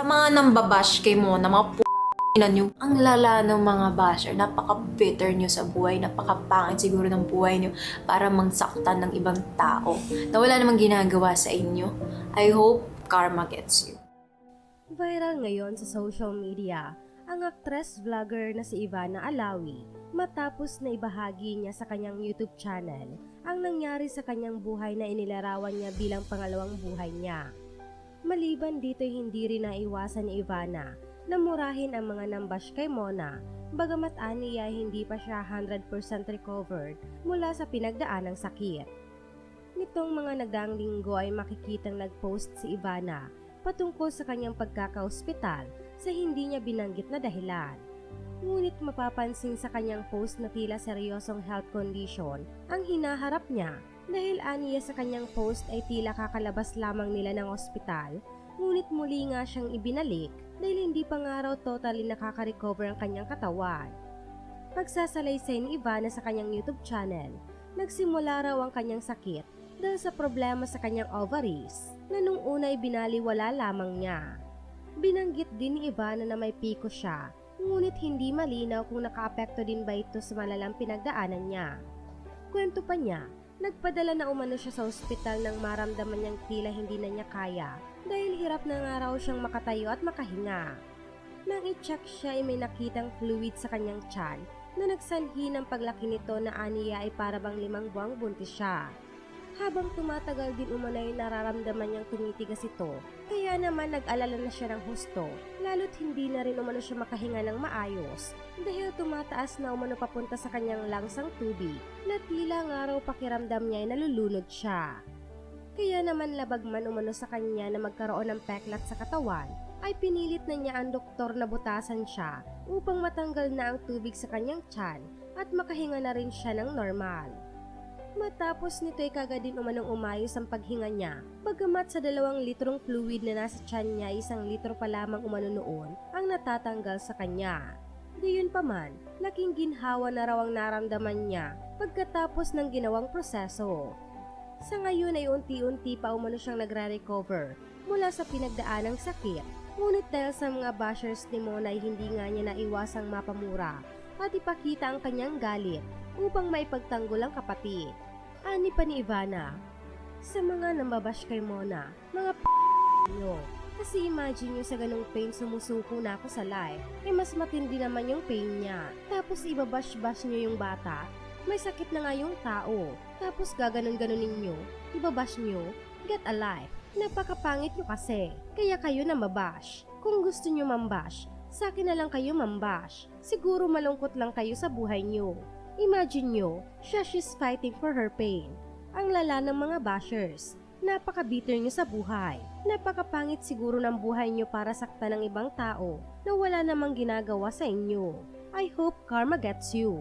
Sa mga nambabash kay mo na mga p*** nyo, ang lala ng mga basher, napaka-bitter nyo sa buhay, napaka-pangit siguro ng buhay nyo para mangsaktan ng ibang tao na wala namang ginagawa sa inyo. I hope karma gets you. Viral ngayon sa social media ang aktres vlogger na si Ivana Alawi matapos na ibahagi niya sa kanyang YouTube channel ang nangyari sa kanyang buhay na inilarawan niya bilang pangalawang buhay niya. Maliban dito hindi rin naiwasan ni Ivana na murahin ang mga nambash kay Mona bagamat aniya hindi pa siya 100% recovered mula sa pinagdaan ng sakit. Nitong mga nagdaang linggo ay makikitang nag-post si Ivana patungkol sa kanyang pagkakaospital sa hindi niya binanggit na dahilan. Ngunit mapapansin sa kanyang post na tila seryosong health condition ang hinaharap niya dahil aniya sa kanyang post ay tila kakalabas lamang nila ng ospital ngunit muli nga siyang ibinalik dahil hindi pa nga raw totally nakaka-recover ang kanyang katawan. Pagsasalaysay ni Ivana sa kanyang YouTube channel, nagsimula raw ang kanyang sakit dahil sa problema sa kanyang ovaries na nung una ay binaliwala lamang niya. Binanggit din ni Ivana na may piko siya, ngunit hindi malinaw kung nakaapekto din ba ito sa malalang pinagdaanan niya. Kwento pa niya, nagpadala na umano siya sa ospital nang maramdaman niyang tila hindi na niya kaya dahil hirap na nga raw siyang makatayo at makahinga. Nang i-check siya ay may nakitang fluid sa kanyang tiyan na nagsanhi ng paglaki nito na aniya ay para bang limang buwang buntis siya. Habang tumatagal din umanay nararamdaman niyang tumitigas ito, kaya naman nag-alala na siya ng husto, lalo't hindi na rin umano siya makahinga ng maayos dahil tumataas na umano papunta sa kanyang langsang tubig na tila nga raw pakiramdam niya ay nalulunod siya. Kaya naman labag man umano sa kanya na magkaroon ng peklat sa katawan, ay pinilit na niya ang doktor na butasan siya upang matanggal na ang tubig sa kanyang tiyan at makahinga na rin siya ng normal. Matapos nito ay kagad din umanong umayos ang paghinga niya, bagamat sa dalawang litrong fluid na nasa tiyan niya isang litro pa lamang umano noon ang natatanggal sa kanya. Gayun pa man, laking ginhawa na raw ang naramdaman niya pagkatapos ng ginawang proseso. Sa ngayon ay unti-unti pa umano siyang nagre-recover mula sa pinagdaan ng sakit. Ngunit dahil sa mga bashers ni Mona ay hindi nga niya naiwasang mapamura at ipakita ang kanyang galit upang maipagtanggol ang kapatid. Ani pa ni Ivana, sa mga nambabash kay Mona, mga p*** nyo. Kasi imagine nyo sa ganong pain sumusuko na ako sa live, eh mas matindi naman yung pain niya. Tapos ibabash-bash nyo yung bata, may sakit na nga yung tao. Tapos gaganon-ganonin nyo, ibabash nyo, get alive. Napakapangit nyo kasi, kaya kayo na mabash. Kung gusto nyo mambash, sa akin na lang kayo mambash. Siguro malungkot lang kayo sa buhay nyo. Imagine nyo, siya she's fighting for her pain. Ang lala ng mga bashers. Napaka-bitter nyo sa buhay. Napakapangit siguro ng buhay nyo para sakta ng ibang tao na wala namang ginagawa sa inyo. I hope karma gets you.